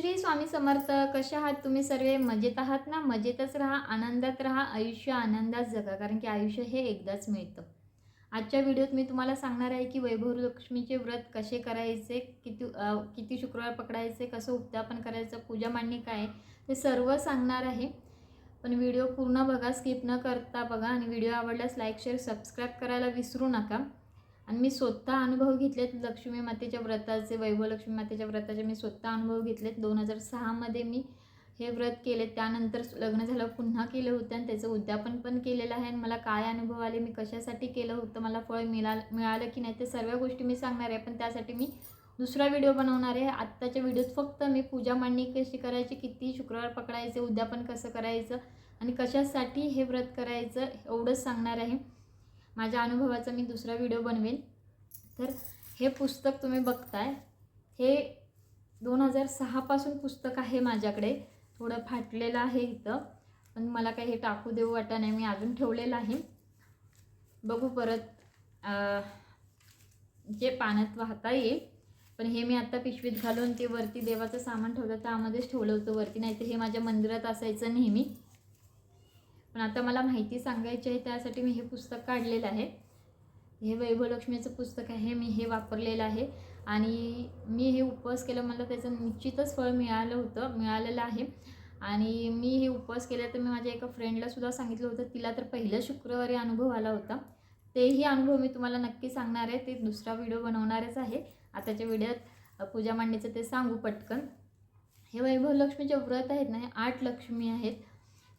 श्री स्वामी समर्थ कसे आहात तुम्ही सर्व? मजेत आहात ना? मजेतच राहा आनंदात राहा आयुष्य आनंदात जगा. कारण की आयुष्य हे एकदाच मिळतं. आजच्या व्हिडिओत मी तुम्हाला सांगणार आहे की वैभव लक्ष्मीचे व्रत कसे करायचे किती किती शुक्रवार पकडायचे कसं उद्यापन करायचं पूजा मांडणी काय आहे, ते सर्व सांगणार आहे. पण व्हिडिओ पूर्ण बघा स्किप न करता बघा. आणि व्हिडिओ आवडल्यास लाईक शेअर सबस्क्राईब करायला विसरू नका. आणि मी स्वतः अनुभव घेतलेत लक्ष्मी मातेच्या व्रताचे वैभव लक्ष्मी मातेच्या व्रताचे मी स्वतः अनुभव घेतलेत. दोन हजार सहामध्ये मी हे व्रत केले. त्यानंतर लग्न झालं पुन्हा केलं होतं आणि त्याचं उद्यापन पण केलेलं आहे. आणि मला काय अनुभव आले मी कशासाठी केलं होतं मला फळ मिळा मिळालं की नाही ते सर्व गोष्टी मी सांगणार आहे. पण त्यासाठी मी दुसरा व्हिडिओ बनवणार आहे. आत्ताच्या व्हिडिओत फक्त मी पूजा मांडणी कशी करायची किती शुक्रवार पकडायचे उद्यापन कसं करायचं आणि कशासाठी हे व्रत करायचं एवढंच सांगणार आहे. माझ्या अनुभवाचा मी दुसरा व्हिडिओ बनवेन तर हे पुस्तक तुम्ही बघताय. हे दोन हजार सहापासून पुस्तक आहे माझ्याकडे. थोडं फाटलेलं आहे इथं. पण मला काही हे टाकू देऊ वाटा नाही. मी अजून ठेवलेलं आहे. बघू परत जे पाण्यात वाहता येईल. पण हे मी आत्ता पिशवीत घालून ते वरती देवाचं सामान ठेवलं. त्यामध्येच ठेवलं होतं वरती. नाही तर हे माझ्या मंदिरात असायचं नेहमी. पण आता मला माहिती सांगायची आहे त्यासाठी मी हे पुस्तक काढलेलं आहे. हे वैभवलक्ष्मीचं पुस्तक आहे मी हे वापरलेलं आहे. आणि मी हे उपवास केलं मला त्याचं निश्चितच फळ मिळालं होतं मिळालेलं आहे. आणि मी हे उपवास केलं तर मी माझ्या एका फ्रेंडला सुद्धा सांगितलं होतं तिला तर पहिल्या शुक्रवारी अनुभव आला होता. तेही अनुभव मी तुम्हाला नक्की सांगणार आहे ते दुसरा व्हिडिओ बनवणारच आहे. आताच्या व्हिडिओत पूजा मांडणीचं ते सांगू पटकन. हे वैभव लक्ष्मीचे व्रत आहेत ना हे आठ लक्ष्मी आहेत.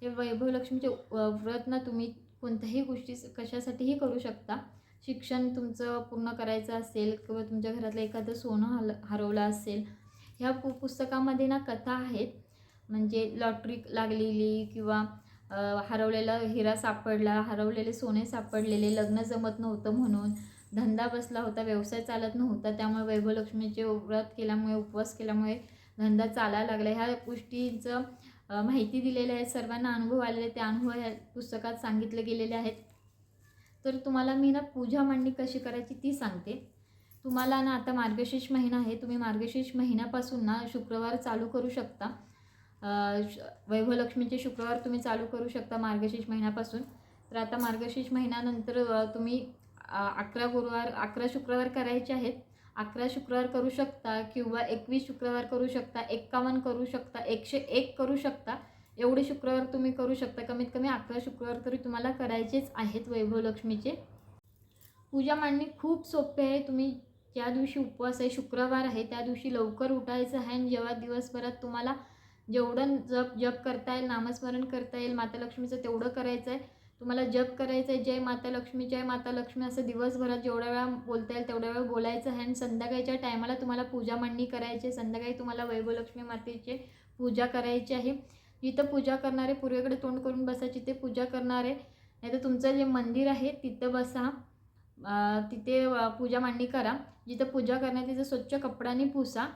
हे वैभव लक्ष्मीचे व्रत ना तुम्ही कोणत्याही गोष्टी कशासाठीही करू शकता. शिक्षण तुमचं पूर्ण करायचं असेल किंवा तुमच्या घरातलं एखादं सोनं हल हरवलं असेल. ह्या पु पुस्तकामध्ये ना कथा आहेत. म्हणजे लॉटरी लागलेली किंवा हरवलेला हिरा सापडला हरवलेले सोने सापडलेले लग्न जमत नव्हतं म्हणून धंदा बसला होता व्यवसाय चालत नव्हता त्यामुळे वैभवलक्ष्मीचे व्रत केल्यामुळे उपवास केल्यामुळे धंदा चालायला लागला. ह्या गोष्टींचं माहिती दिलेल्या आहेत सर्वांना अनुभव आलेले ते अनुभव ह्या पुस्तकात सांगितले गेलेले आहेत. तर तुम्हाला मी ना पूजा मांडणी कशी करायची ती सांगते. तुम्हाला ना आता मार्गशीर्ष महिना आहे. तुम्ही मार्गशीर्ष महिन्यापासून ना शुक्रवार चालू करू शकता. वैभवलक्ष्मीचे शुक्रवार तुम्ही चालू करू शकता मार्गशीर्ष महिन्यापासून. तर आता मार्गशीर्ष महिन्यानंतर तुम्ही अकरा गुरुवार अकरा शुक्रवार करायचे आहेत. अकरा शुक्रवार करू शकता किंवा एकवीस शुक्रवार करू शकता एक्कावन्न करू शकता एकशे एक करू शकता एवढे शुक्रवार तुम्ही करू शकता. कमीत कमी अकरा शुक्रवार तरी तुम्हाला करायचेच आहेत वैभवलक्ष्मीचे. पूजा मांडणी खूप सोपे आहे. तुम्ही ज्या दिवशी उपवास आहे शुक्रवार आहे त्या दिवशी लवकर उठायचं आहे आणि जेव्हा दिवसभरात तुम्हाला जेवढं जप जप करता येईल नामस्मरण करता येईल माता लक्ष्मीचं तेवढं करायचं आहे. तुम्हाला जप करायचं आहे जय माता लक्ष्मी जय माता लक्ष्मी असं दिवसभरात जेवढ्या वेळा बोलता येईल तेवढ्या वेळा बोलायचं. आहे आणि संध्याकाळच्या टायमाला तुम्हाला पूजा मांडणी करायची आहे. संध्याकाळी तुम्हाला वैभवलक्ष्मी मातेची पूजा करायची आहे. जिथं पूजा करणारे पूर्वेकडे तोंड करून बसा जिथे पूजा करणारे नाही तर तुमचं जे मंदिर आहे तिथं बसा. तिथे पूजा मांडणी करा. जिथं पूजा करणार तिथं स्वच्छ कपड्याने पुसा.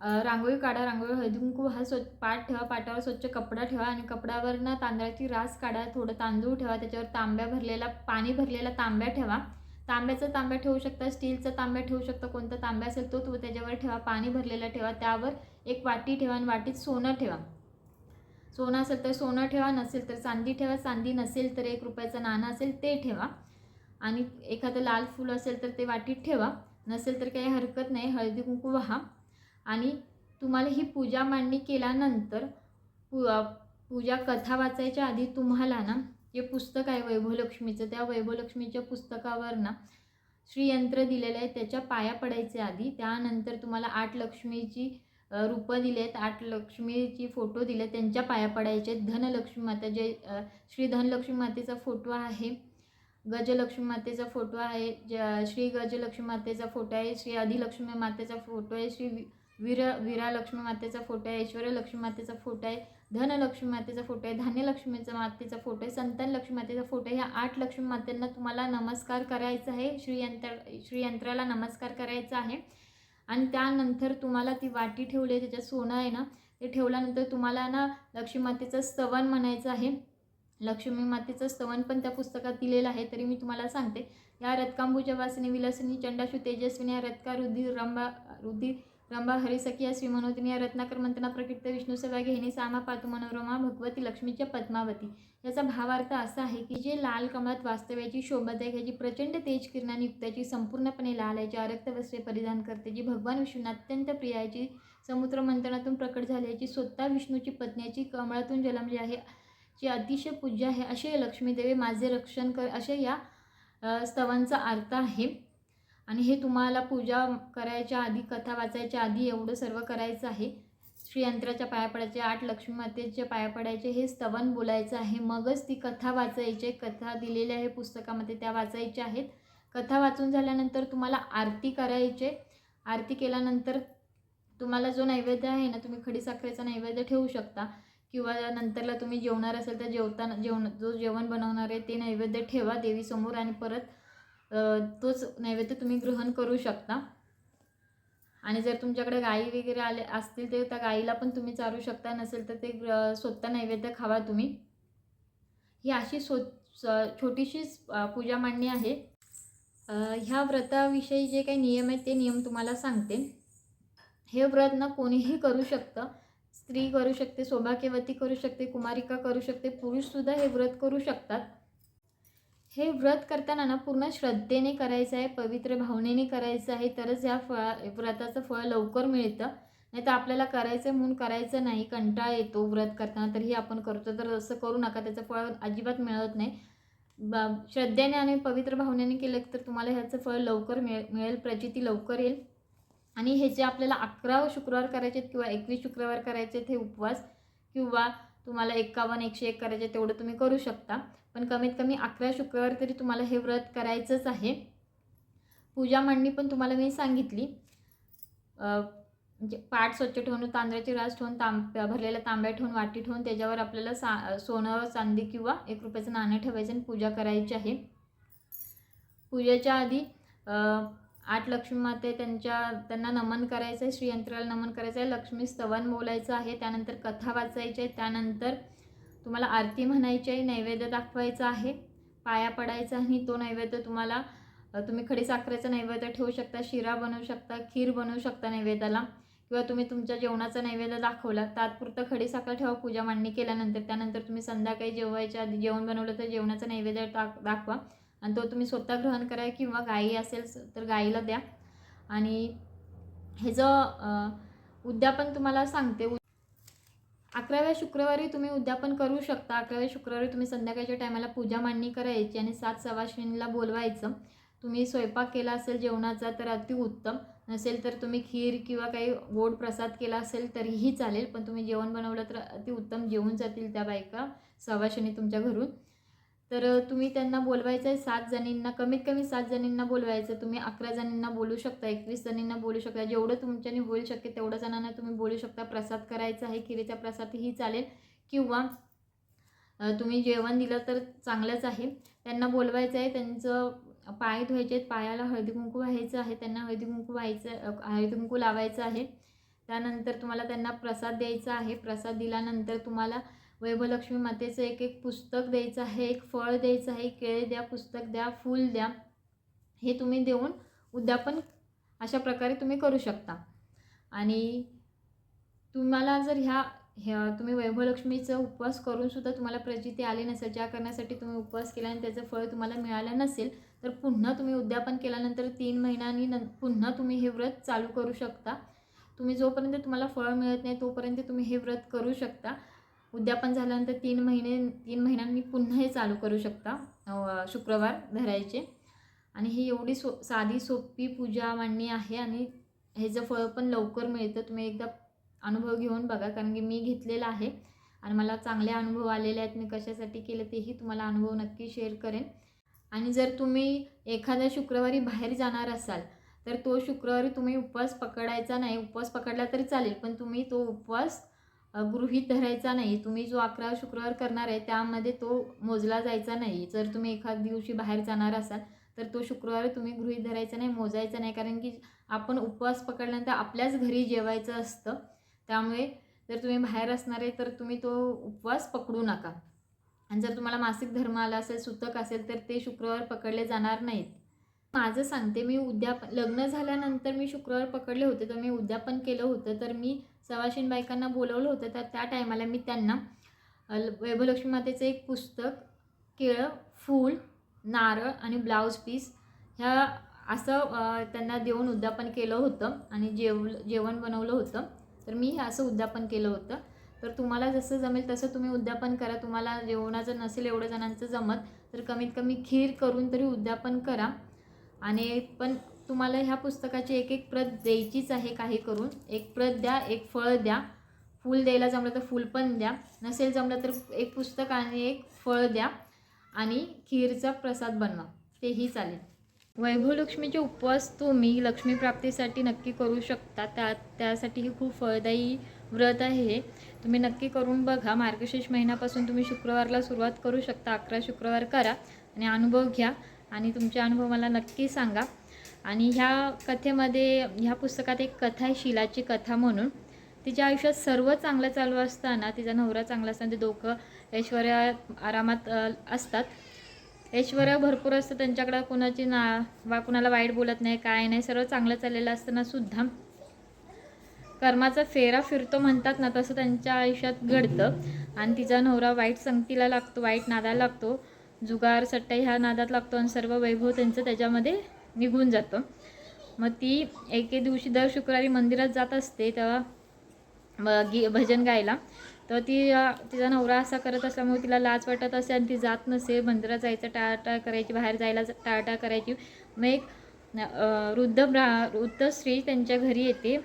रांगोळी काढा रांगोळी हळदी कुंकू हा स्वच्छ पाठ ठेवा पाटावर स्वच्छ कपडा ठेवा आणि कपड्यावर ना तांदळाची रास काढा थोडं तांदूळ ठेवा त्याच्यावर तांब्या भरलेला पाणी भरलेला तांब्या ठेवा. तांब्याचा तांब्या ठेवू शकता स्टीलचा तांब्या ठेवू शकता कोणता तांब्या असेल तो तो त्याच्यावर ठेवा पाणी भरलेला ठेवा त्यावर एक वाटी ठेवा आणि वाटीत सोनं ठेवा. सोनं असेल तर सोनं ठेवा नसेल तर चांदी ठेवा चांदी नसेल तर एक रुपयाचं नाणं असेल ते ठेवा. आणि एखादं लाल फूल असेल तर ते वाटीत ठेवा नसेल तर काही हरकत नाही हळदी कुंकू व्हा. आणि तुम्हाला ही पूजा मांडणी केल्यानंतर पू पूजा कथा वाचायच्या आधी तुम्हाला ना जे पुस्तक आहे वैभवलक्ष्मीचं त्या वैभवलक्ष्मीच्या पुस्तकावर ना श्रीयंत्र दिलेलं आहे त्याच्या पाया पडायचे आधी. त्यानंतर तुम्हाला आठ लक्ष्मीची रूपं दिले आहेत आठ लक्ष्मीची फोटो दिले त्यांच्या पाया पडायचे आहेत. धनलक्ष्मी माता जे श्री धनलक्ष्मी मातेचा फोटो आहे गजलक्ष्मी मातेचा फोटो आहे ज श्री गजलक्ष्मी मातेचा फोटो आहे श्री आदिलक्ष्मी मातेचा फोटो आहे श्री वीर वीरा लक्ष्मी मातेचा फोटो आहे ऐश्वर्य लक्ष्मी मातेचा फोटो आहे धनलक्ष्मी मातेचा फोटो आहे धान्यलक्ष्मीचा मातेचा फोटो आहे संतान लक्ष्मी मातेचा फोटो आहे. ह्या आठ लक्ष्मी मातेंना तुम्हाला नमस्कार करायचा आहे. श्रीयंत्र श्रीयंत्राला नमस्कार करायचा आहे. आणि त्यानंतर तुम्हाला ती वाटी ठेवली आहे त्याच्यात सोनं आहे ना ते ठेवल्यानंतर तुम्हाला ना लक्ष्मी मातेचं स्तवन म्हणायचं आहे. लक्ष्मी मातेचं स्तवन पण त्या पुस्तकात दिलेलं आहे तरी मी तुम्हाला सांगते. या रत्कांबूच्या वासिनी विलासिनी चंडाशू तेजस्विनी या रत्का रुधिर रंभा रुधिर रंभा हरिसखी या श्री मनोदिनी या रत्नाकर मंतना प्रकृत विष्णू सभा घेणे सामा पातू मनोरमा भगवती लक्ष्मीच्या पद्मावती. याचा भावार्थ असा आहे की जे लाल कमळात वास्तव्याची शोभादायक ह्याची प्रचंड तेज किरणाने युक्ताची संपूर्णपणे लाल याची आरक्त वस्त्रे परिधान करते जी भगवान विष्णूंना अत्यंत प्रियाची समुद्र मंथनातून प्रकट झाल्याची स्वतः विष्णूची पत्नीची कमळातून जलमली आहे जी अतिशय पूज्य आहे असे लक्ष्मीदेवी माझे रक्षण कर असे या स्तवांचा अर्थ आहे. आणि हे तुम्हाला पूजा करायच्या आधी कथा वाचायच्या आधी एवढं सर्व करायचं आहे. श्रीयंत्राच्या पाया पडायचे आठ लक्ष्मी मातेच्या पाया पडायचे हे स्तवन बोलायचं आहे. मगच ती कथा वाचायची कथा दिलेल्या आहे पुस्तकामध्ये त्या वाचायच्या आहेत. कथा वाचून झाल्यानंतर तुम्हाला आरती करायचे आरती केल्यानंतर तुम्हाला जो नैवेद्य आहे ना तुम्ही खडीसाखरेचा नैवेद्य ठेवू शकता. किंवा नंतरला तुम्ही जेवणार असेल तर जेवताना जेवण जो जेवण बनवणार आहे ते नैवेद्य ठेवा. देवीसमोर आणि परत तोच नैवेद्य तुम्ही ग्रहण करू शकता. आणि जर तुमच्याकडे गाई वगैरे आले असतील तर त्या गाईला पण तुम्ही चारू शकता नसेल तर ते ग्र- स्वतः नैवेद्य खावा तुम्ही. ही अशी सो छोटीशीच पूजा मांडणी आहे. ह्या व्रताविषयी जे काही नियम आहेत ते नियम तुम्हाला सांगते. हे व्रत ना कोणीही करू शकतं. स्त्री करू शकते सौभाग्यवती करू शकते कुमारिका करू शकते पुरुषसुद्धा हे व्रत करू शकतात. हे व्रत करताना ना पूर्ण श्रद्धेने करायचं आहे पवित्र भावनेने करायचं आहे तरच या फळा व्रताचं फळ लवकर मिळतं. नाही तर आपल्याला करायचं म्हणून करायचं नाही कंटाळा येतो व्रत करताना तरीही आपण करतो. तर असं करू नका त्याचं फळ अजिबात मिळत नाही. ब श्रद्धेने आणि पवित्र भावनेने केलं तर तुम्हाला ह्याचं फळ लवकर मिळे मिळेल प्रचिती लवकर येईल. आणि हे जे आपल्याला अकरा शुक्रवार करायचे आहेत किंवा एकवीस शुक्रवार करायचे आहेत हे उपवास किंवा तुम्हाला एकावन्न एकशे एक करायचे तेवढं तुम्ही करू शकता. पण कमीत कमी अकरा शुक्रवार तरी तुम्हाला हे व्रत करायचंच आहे. पूजा मांडणी पण तुम्हाला मी सांगितली. म्हणजे पाठ स्वच्छ ठेवून तांदळाची रास ठेवून तांब भरलेल्या तांब्या ठेवून वाटी ठेवून त्याच्यावर आपल्याला सा सोनं चांदी किंवा एक रुपयाचं नाणं ठेवायचं आणि पूजा करायची आहे. पूजेच्या आधी आठ लक्ष्मी माते त्यांच्या त्यांना नमन करायचं आहे श्रीयंत्राला नमन करायचं आहे लक्ष्मी स्तवन बोलायचं आहे त्यानंतर कथा वाचायची आहे त्यानंतर तुम्हाला आरती म्हणायची आहे नैवेद्य दाखवायचा आहे पाया पडायचा आणि तो नैवेद्य तुम्हाला तुम्ही खडीसाखरेचा नैवेद्य ठेवू शकता शिरा बनवू शकता खीर बनवू शकता नैवेद्याला किंवा तुम्ही तुमच्या जेवणाचा नैवेद्य दाखवला तात्पुरतं खडीसाखर ठेवा पूजा मांडणी केल्यानंतर त्यानंतर तुम्ही संध्याकाळी जेवायच्या आधी जेवण बनवलं तर जेवणाचा नैवेद्य दाख दाखवा. आणि तो तुम्ही स्वतः ग्रहण करा किंवा गाई असेल तर गाईला द्या. आणि हे जो उद्यापन तुम्हाला सांगते उ- अकराव्या शुक्रवारी तुम्ही उद्यापन करू शकता. अकराव्या शुक्रवारी तुम्ही संध्याकाळच्या टायमाला पूजा मांडणी करायची आणि सात सवाशिणीला बोलवायचं. तुम्ही स्वयंपाक केला असेल जेवणाचा तर अतिउत्तम नसेल तर तुम्ही खीर किंवा काही गोड प्रसाद केला असेल तरीही चालेल पण तुम्ही जेवण बनवलं तर अतिउत्तम जेवून जातील त्या बायका सवाशिणी तुमच्या घरून. तर तुम्ही त्यांना बोलवायचं आहे सात जणींना कमीत कमी सात जणींना बोलवायचं. तुम्ही अकरा जणींना बोलू शकता एकवीस जणींना बोलू शकता. जेवढं तुमच्याने होईल शक्य तेवढ्या जणांना तुम्ही बोलू शकता. प्रसाद करायचा आहे खिरीचा प्रसादही चालेल. किंवा तुम्ही जेवण दिलं तर चांगलंच आहे. त्यांना बोलवायचं आहे त्यांचं पाय धुवायचे आहेत पायाला हळदी कुंकू व्हायचं आहे त्यांना हळदी कुंकू व्हायचं हळदी कुंकू लावायचं आहे. त्यानंतर तुम्हाला त्यांना प्रसाद द्यायचा आहे. प्रसाद दिल्यानंतर तुम्हाला वैभवलक्ष्मी मातेचं एक एक पुस्तक द्यायचं आहे एक फळ द्यायचं आहे केळे द्या पुस्तक द्या फूल द्या हे तुम्ही देऊन उद्यापन अशा प्रकारे तुम्ही करू शकता. आणि तुम्हाला जर ह्या ह्या तुम्ही वैभवलक्ष्मीचा उपवास करून सुद्धा तुम्हाला प्रचिती आली नसेल ज्या करण्यासाठी तुम्ही उपवास केला आणि त्याचं फळ तुम्हाला मिळालं नसेल तर पुन्हा तुम्ही उद्यापन केल्यानंतर तीन महिन्यांनी न पुन्हा तुम्ही हे व्रत चालू करू शकता. तुम्ही जोपर्यंत तुम्हाला फळ मिळत नाही तोपर्यंत तुम्ही हे व्रत करू शकता. उद्यापन झाल्यानंतर तीन महिने तीन महिन्यांनी पुन्हा हे चालू करू शकता शुक्रवार धरायचे. आणि ही एवढी सो साधी सोपी पूजा मांडणी आहे आणि ह्याचं फळ पण लवकर मिळतं तुम्ही एकदा अनुभव घेऊन बघा कारण की मी घेतलेला आहे आणि मला चांगले अनुभव आलेले आहेत. मी कशासाठी केलं तेही तुम्हाला अनुभव नक्की शेअर करेन. आणि जर तुम्ही एखाद्या शुक्रवारी बाहेर जाणार असाल तर तो शुक्रवारी तुम्ही उपवास पकडायचा नाही. उपवास पकडला तरी चालेल पण तुम्ही तो उपवास गृहित धरायचा नाही. तुम्ही जो अकरा शुक्रवार करणार आहे त्यामध्ये तो मोजला जायचा नाही. जर तुम्ही एखाद दिवशी बाहेर जाणार असाल तर तो शुक्रवार तुम्ही गृहित धरायचा नाही मोजायचा नाही. कारण की आपण उपवास पकडल्यानंतर आपल्याच घरी जेवायचं असतं. त्यामुळे जर तुम्ही बाहेर असणार आहे तर तुम्ही तो उपवास पकडू नका. आणि जर तुम्हाला मासिक धर्म आला असेल सुतक असेल तर ते शुक्रवार पकडले जाणार नाहीत. माझं सांगते मी उद्यापन लग्न झाल्यानंतर मी शुक्रवार पकडले होते तर मी उद्यापन केलं होतं. तर मी सवाशीन बायकांना बोलवलं होतं तर त्या टायमाला मी त्यांना वैभवलक्ष्मी मातेचं एक पुस्तक केळं फूल नारळ आणि ब्लाऊज पीस ह्या असं त्यांना देऊन उद्यापन केलं होतं आणि जेव जेवण बनवलं होतं. तर मी हे असं उद्यापन केलं होतं. तर तुम्हाला जसं जमेल तसं तुम्ही उद्यापन करा. तुम्हाला जेवणाचं नसेल एवढं जणांचं जमत तर कमीत कमी खीर करून तरी उद्यापन करा. आणि पण तुम्हाला ह्या पुस्तकाची एक एक प्रत द्यायचीच आहे काही करून. एक प्रत द्या एक फळ द्या. फूल द्यायला जमलं तर फूल पण द्या. नसेल जमलं तर एक पुस्तक आणि एक फळ द्या. आणि खीरचा प्रसाद बनवा. तेही चालेल. वैभवलक्ष्मीचे उपवास तुम्ही लक्ष्मीप्राप्तीसाठी नक्की करू शकता. त्या त्यासाठीही खूप फळदायी व्रत आहे. तुम्ही नक्की करून बघा. मार्गशीर्ष महिन्यापासून तुम्ही शुक्रवारला सुरुवात करू शकता. अकरा शुक्रवार करा आणि अनुभव घ्या. आणि तुमचे अनुभव मला नक्की सांगा. आणि ह्या कथेमध्ये ह्या पुस्तकात एक कथा आहे शिलाची कथा म्हणून. तिच्या आयुष्यात सर्व चांगलं चालू असताना तिचा नवरा चांगला असताना ते दोघं ऐश्वर्या आरामात असतात. ऐश्वर्या भरपूर असतं त्यांच्याकडं कोणाची ना वा कुणाला वाईट बोलत नाही काय नाही सर्व चांगलं चाललेलं असताना सुद्धा कर्माचा फेरा फिरतो म्हणतात ना तसं त्यांच्या आयुष्यात घडतं. आणि तिचा नवरा वाईट संगतीला लागतो वाईट नादाला लागतो. जुगार सट्टा ह्या नादात लागतो आणि सर्व वैभव त्यांचं त्याच्यामध्ये निघून जातं. मग ती एके दिवशी दर शुक्रवारी मंदिरात जात असते तेव्हा गी भजन गायला. तर ती तिचा नवरा असा करत असल्यामुळे तिला लाज वाटत असे आणि ती जात नसे. मंदिरात जायचं टाळाटाळ करायची बाहेर जायला टाळाटाळ करायची. मग एक वृद्ध ब्रा वृद्ध स्त्री त्यांच्या घरी येते.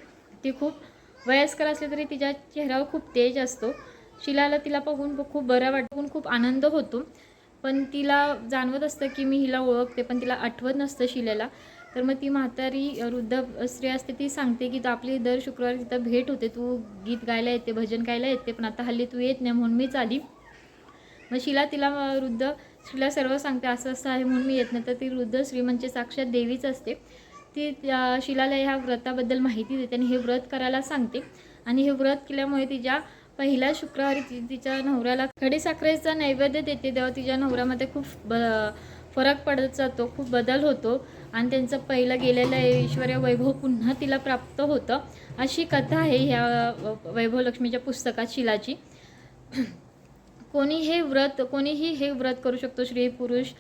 ती खूप वयस्कर असली तरी तिच्या चेहऱ्यावर खूप तेज असतो. शिलाला तिला बघून खूप बरं वाटून खूप आनंद होतो. पण तिला जाणवत असतं की मी हिला ओळखते पण तिला आठवत नसतं शिलेला. तर मग ती म्हातारी वृद्ध स्त्री असते ती सांगते की आपली दर शुक्रवारी तिथं भेट होते तू गीत गायला येते भजन गायला येते पण आता हल्ली तू येत नाही म्हणून मीच आली. मग शिला तिला वृद्ध स्त्रीला सर्व सांगते असं असं आहे म्हणून मी येत नाही. तर ती वृद्ध स्त्री म्हणजे साक्षात देवीच असते. ती त्या शिलाला ह्या व्रताबद्दल माहिती देते आणि हे व्रत करायला सांगते. आणि हे व्रत केल्यामुळे तिच्या पहिल्या शुक्रवारी ती तिच्या नवऱ्याला खडीसाखरेचा नैवेद्य देते तेव्हा तिच्या नवऱ्यामध्ये खूप ब फरक पडत जातो खूप बदल होतो. आणि त्यांचं पहिलं गेलेलं ऐश्वर्य वैभव पुन्हा तिला प्राप्त होतं. अशी कथा आहे ह्या वैभव वैभवलक्ष्मीच्या पुस्तकात शिलाची. कोणी हे व्रत कोणीही हे व्रत करू शकतो स्त्री पुरुष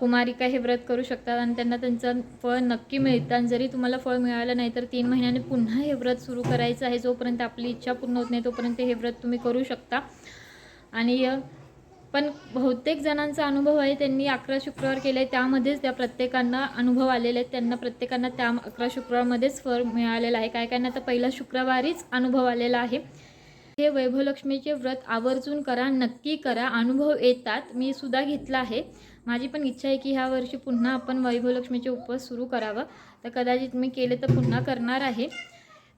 कुमारिका हे व्रत करू शकतात आणि त्यांना त्यांचं फळ नक्की मिळतं आणि जरी तुम्हाला फळ मिळालं नाही तर तीन महिन्याने पुन्हा हे व्रत सुरू करायचं आहे. जोपर्यंत आपली इच्छा पूर्ण होत नाही तोपर्यंत हे व्रत तुम्ही करू शकता. आणि पण बहुतेक जणांचा अनुभव आहे त्यांनी अकरा शुक्रवार केले त्यामध्येच त्या प्रत्येकांना अनुभव आलेले आहेत. त्यांना प्रत्येकांना त्या अकरा शुक्रवारमध्येच फळ मिळालेलं आहे. काय काहींना तर पहिला शुक्रवारीच अनुभव आलेला आहे. हे वैभवलक्ष्मीचे व्रत आवर्जून करा नक्की करा. अनुभव येतात. मी सुद्धा घेतला आहे. माझी पण इच्छा आहे की ह्या वर्षी पुन्हा आपण वैभवलक्ष्मीचे उपवास सुरू करावं. तर कदाचित मी केले तर पुन्हा करणार आहे.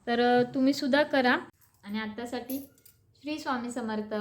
तर तुम्ही सुद्धा करा. आणि आत्तासाठी श्री स्वामी समर्थ.